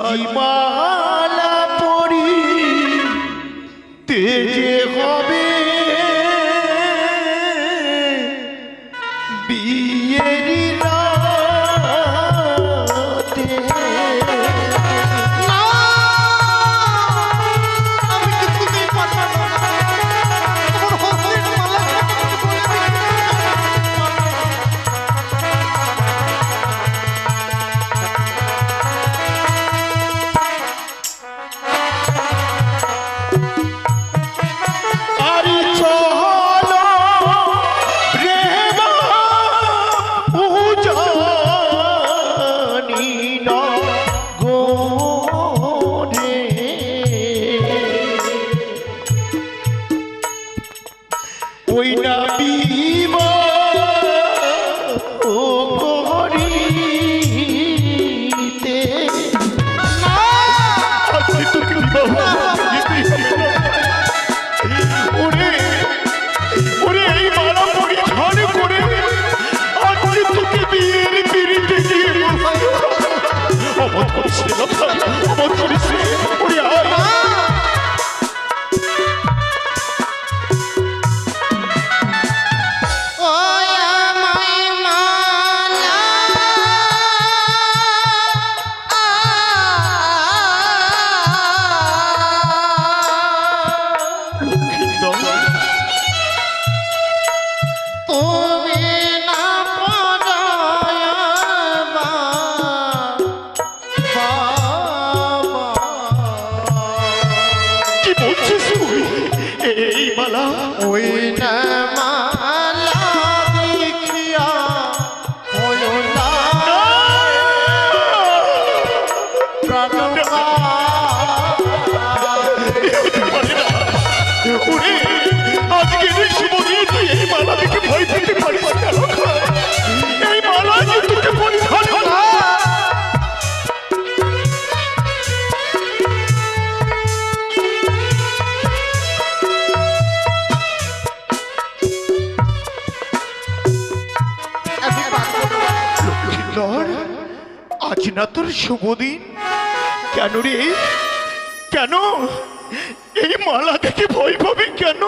আজি ওই না বিমা ওই না তোর শুভ দিন। কেন রে? কেন? এই মালা দেখে ভয় পাবি কেন?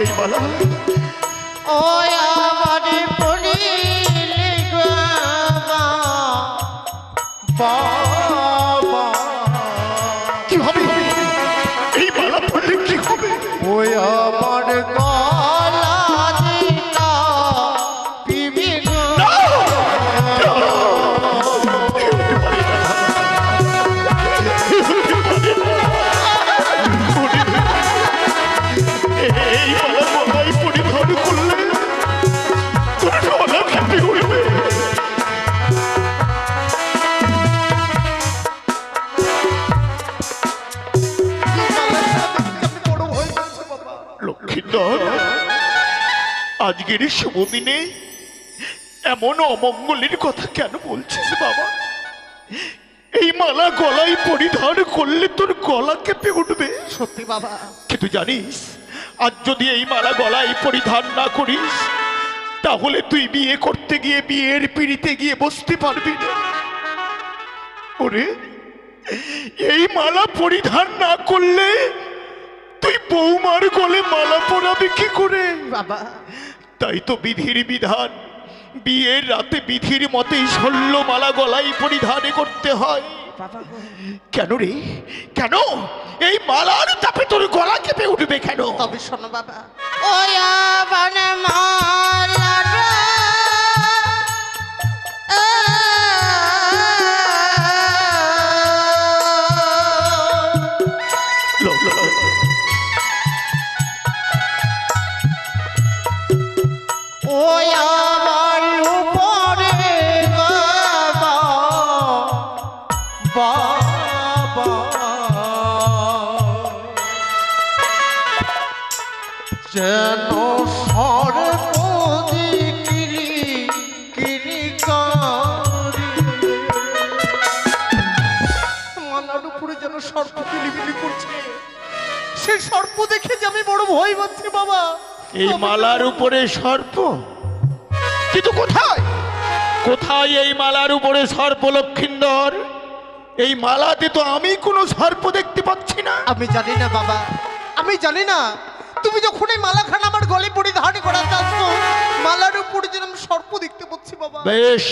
এই মালা। ওই আজকের শুভ দিনে এমন অমঙ্গলের কথা কেন বলছিস বাবা? এই মালা গলায় পরিধান করলে তোর গলা কেঁপে উঠবে। সত্যি বাবা। কিন্তু জানিস আজ যদি এই মালা গলায় পরিধান না করিস তাহলে তুই বিয়ে করতে গিয়ে বিয়ের পিড়িতে গিয়ে বসতে পারবি না। ওরে এই মালা পরিধান না করলে তুই বৌমার গলে মালা পরাবি কি করে? বাবা। তাই তো বিধির বিধান। বিয়ের রাতে বিধির মতেই শল্য মালা গলায় পরিধানে করতে হয়। কেন রে? কেন? এই মালার তাপে তোর গলা কেঁপে উঠবে কেন? তবে শোনো বাবা। মালাটা যেন সর্বদি কিরি কিরি। কারি সর্প কিলিবিলি করছে। সেই সর্প দেখে যে আমি বড় ভয় পাচ্ছি বাবা। এই মালার উপরে সর্প? কিন্তু কোথায়? কোথায় এই মালার উপরে সর্প লক্ষিন্দর? এই মালাতে তো আমি কোনো সর্প দেখতে পাচ্ছি না। আমি জানি না বাবা। আমি জানি না। তুমি যখন এই মালাখান আমার গলে পরিধান করা চাচ্ছ মালার উপরে যেন আমি সর্প দেখতে পাচ্ছি বাবা। বেশ।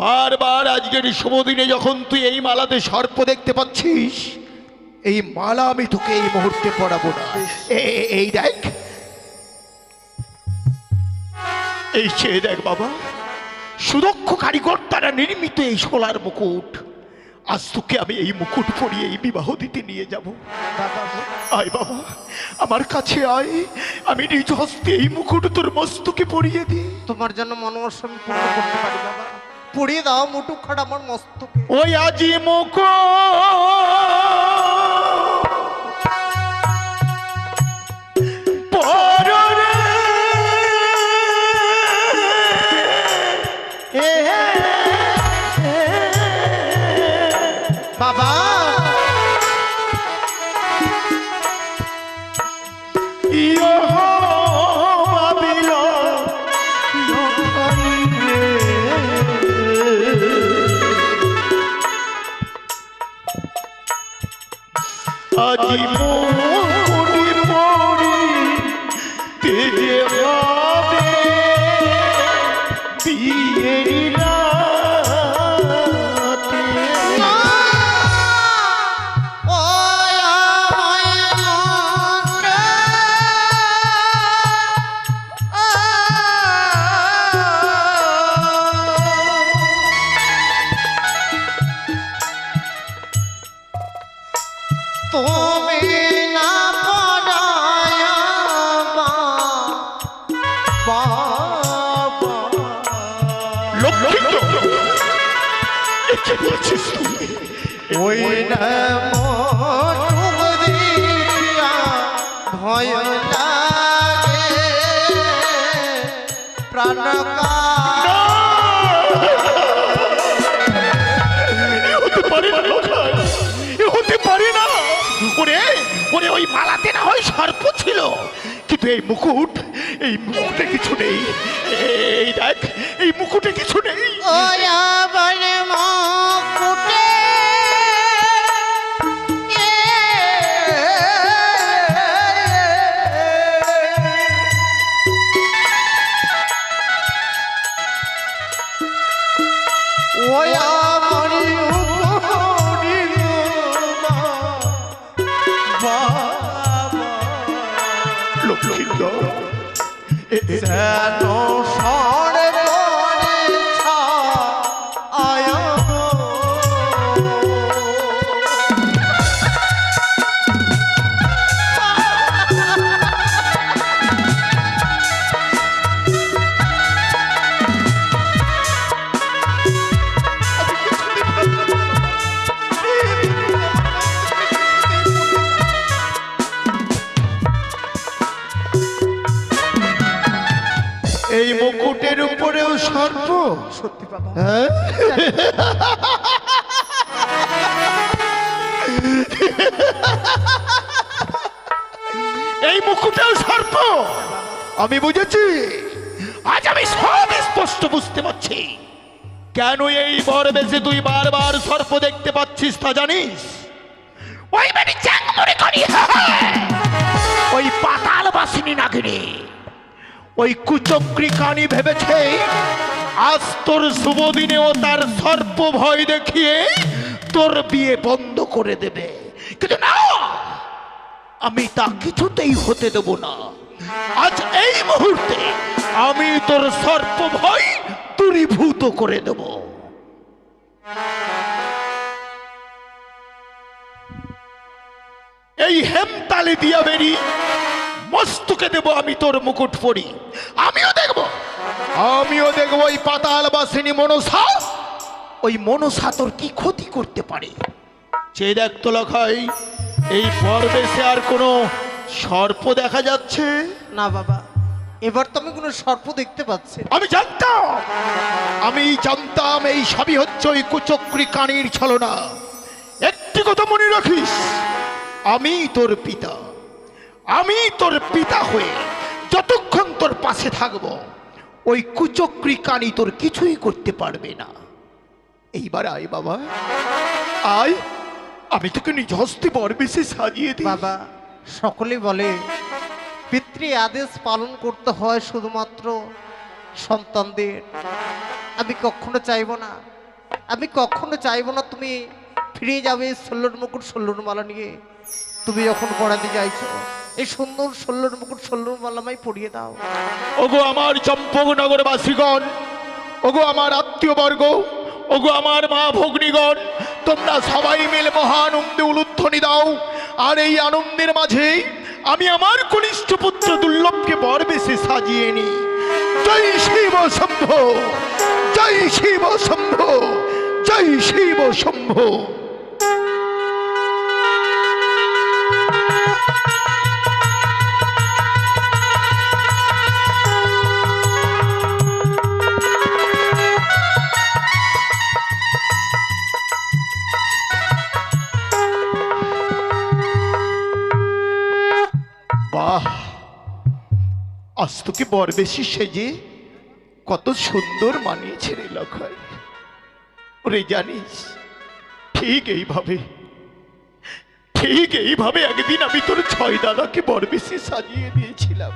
বারবার আজকের এই শুভ দিনে যখন তুই এই মালাতে সর্প দেখতে পাচ্ছিস এই মালা আমি তোকে এই মুহূর্তে পড়াবো না। এই দেখ। এই চেয়ে দেখ বাবা সুদক্ষ কারিগর তারা নির্মিত এই সোলার মুকুট। আজ তোকে আমি এই মুকুট পরিয়ে এই বিবাহ দিতে নিয়ে যাব। আয় বাবা আমার কাছে আয়। আমি নিজ হস্তে এই মুকুট তোর মস্তকে পরিয়ে দিই। তোমার জন্য মনোবাস আমি পূর্ণ করতে পারি বাবা। পড়িয়ে দাও মুটুক খাট আমার মস্তকে। ওই আজি মুখ আজি পরি তেজে ওই ভয় লাগে প্রাণ এ হতে পারে না লোখাই, এ হতে না ওরে ওই না হয় ছিল কিন্তু এই মুকুট এই মুকুটে কিছু নেই। এই এই মুকুটে কিছু নেই মুকুটে Sad হ্যাঁ? এই মুকুটেও সর্প! আমি বুঝেছি। আজ আমি সব স্পষ্ট বুঝতে পারছি। কেন এই বেশে তুই বারবার সর্প দেখতে পাচ্ছিস তা জানিস? ওই মানে ওই পাতাল বাসিনী নাগিনী। ওই কুচক্রি কানি ভেবেছে, আজ তোর শুভ দিনেও তার সর্প ভয় দেখিয়ে তোর বিয়ে বন্ধ করে দেবে। কিন্তু না, আমি তা কিছুতেই হতে দেব না। আজ এই মুহূর্তে আমি তোর সর্প ভয় দূরীভূত করে দেব। এই হেমতালে দিয়া বেরি মস্তকে দেব আমি তোর মুকুট পরি। আমিও দেখব। আমিও দেখব ওই পাতাল বাসিনী মনসা। ওই মনসা তোর কি ক্ষতি করতে পারে? সে দেখ তো লখাই এই পর্বেশে আর কোনো সর্প দেখা যাচ্ছে? না বাবা এবার তো আমি কোনো সর্প দেখতে পাচ্ছি আমি জানতাম। আমি জানতাম এই সবই হচ্ছে ওই কুচক্রি কানির ছলনা। একটি কথা মনে রাখিস আমি তোর পিতা। আমি তোর পিতা হয়ে যতক্ষণ তোর পাশে থাকব, ওই কুচক্রি কানি তোর কিছুই করতে পারবে না। এইবার আয় বাবা। আয়। আমি তোকে নিজ হস্তে বর বেশি সাজিয়ে দিই। বাবা, সকলে বলে, পিতৃ আদেশ পালন করতে হয় শুধুমাত্র সন্তানদের। আমি কখনো চাইব না। আমি কখনো চাইব না তুমি ফিরে যাবে ষোলোর মুকুট, ষোলোর মালা নিয়ে। তুমি যখন পড়াতে চাইছো এই সুন্দর ষোলোর মুকুট, ষোলোর মালা আমায় পরিয়ে দাও। ওগো আমার চম্পকনগর বাসীগণ ওগো আমার আত্মীয় বর্গ ওগো আমার মা ভগ্নীগণ, তোমরা সবাই মিলে মহানন্দে উলুধ্বনি দাও। আর এই আনন্দের মাঝে আমি আমার কনিষ্ঠ পুত্র দুর্লভকে বর বেশি সাজিয়ে নি জয় শিব শম্ভ, জয় শিব শম্ভ, জয় শিব শম্ভ। বেশি সেজে কত সুন্দর মানিয়েছে রে লখাই ওরে জানিস, ঠিক এইভাবে ঠিক এইভাবে একদিন আমি তোর ছয় দাদাকে বর বেশি সাজিয়ে দিয়েছিলাম।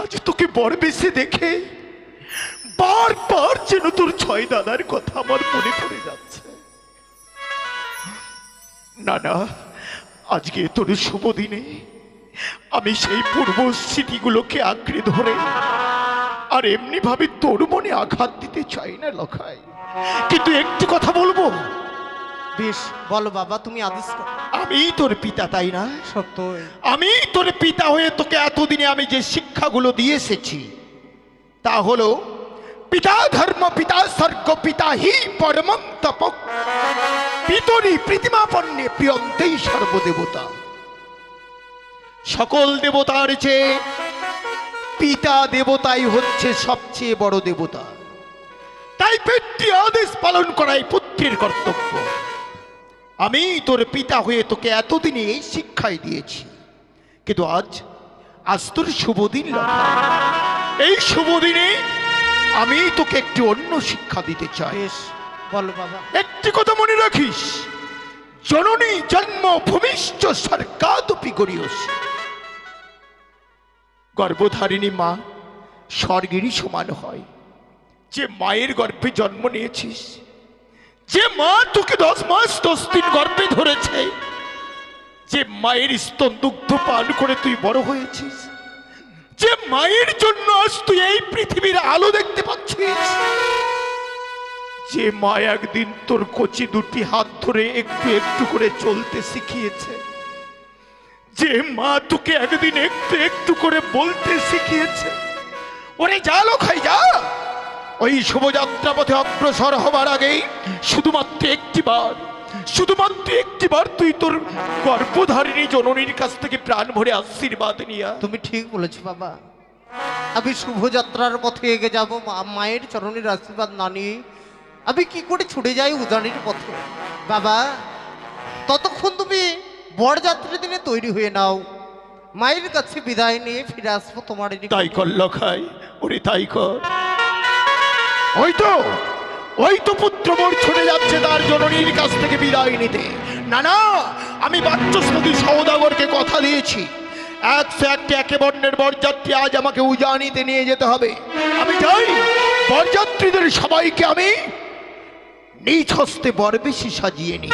আজ তোকে বর বেশি দেখে বারবার যেন তোর ছয় দাদার কথা আমার মনে পড়ে যাচ্ছে। না না, আজকে তোর শুভ দিনে আমি সেই পূর্ব স্মৃতিগুলোকে আঁকড়ে ধরে। আর এমনি ভাবে তোর মনে আঘাত দিতে চাই না লখাই। কিন্তু একটি কথা বলব? বেশ বলো বাবা তুমি আদেশ করো। আমি তোর পিতা তাই না? সত্যই। আমি তোর পিতা হয়ে তোকে এতদিনে আমি যে শিক্ষাগুলো দিয়ে এসেছি তা হলো পিতা ধর্ম পিতা স্বর্গ পিতা হি পরমম তপ পিতরি প্রতিমাপন্নে প্রিয়ন্তেই সর্বদেবতা। সকল দেবতার চেয়ে পিতা দেবতাই হচ্ছে সবচেয়ে বড় দেবতা। তাই পিতৃ আদেশ পালন করাই পুত্রের কর্তব্য। আমি তোর পিতা হয়ে তোকে এতদিনে এই শিক্ষাই দিয়েছি। কিন্তু আজ আজ তোর শুভ দিন এই শুভ দিনে আমি তোকে একটি অন্য শিক্ষা দিতে চাই। বলো বাবা। একটি কথা মনে রাখিস। জননী জন্ম ভূমিষ্ঠ সরকাদপি গরিয়স গর্ভধারিণী মা স্বর্গেরই সমান হয়। যে মায়ের গর্ভে জন্ম নিয়েছিস, যে মা তোকে দশ মাস, দশ দিন গর্ভে ধরেছে, যে মায়ের স্তন দুগ্ধ পান করে তুই বড় হয়েছিস, যে মায়ের জন্য আজ তুই এই পৃথিবীর আলো দেখতে পাচ্ছিস, যে মা একদিন তোর কচি দুটি হাত ধরে একটু একটু করে চলতে শিখিয়েছে। যে মা তোকে একদিন একটু একটু করে বলতে শিখিয়েছে। ওরে যা লোখাই যা। ওই শুভযাত্রা পথে অগ্রসর হবার আগেই শুধুমাত্র একটিবার শুধুমাত্র একটিবার তুই তোর গর্ভধারিণী জননীর কাছ থেকে প্রাণ ভরে আশীর্বাদ নিয়া তুমি ঠিক বলেছ, বাবা। আমি শুভযাত্রার পথে এগিয়ে যাব মায়ের চরণের আশীর্বাদ না নিয়ে। আমি কি করে ছুটে যাই উদানির পথে? বাবা, ততক্ষণ তুমি বরযাত্রীর দিনে তৈরি হয়ে নাও। মায়ের কাছে বিদায় নিয়ে ফিরে আসব তোমার তাই কর লখাই ওরে তাই কর। ওই তো ওই তো পুত্র মোর ছুটে যাচ্ছে তার জননীর কাছ থেকে বিদায় নিতে। না না আমি বাচ্চস্পতি সৌদাগরকে কথা দিয়েছি। একশো একটি একে বর্ণের বরযাত্রী আজ আমাকে উজানিতে নিয়ে যেতে হবে। আমি যাই বরযাত্রীদের সবাইকে আমি নিজ হস্তে বর বেশি সাজিয়ে নিই।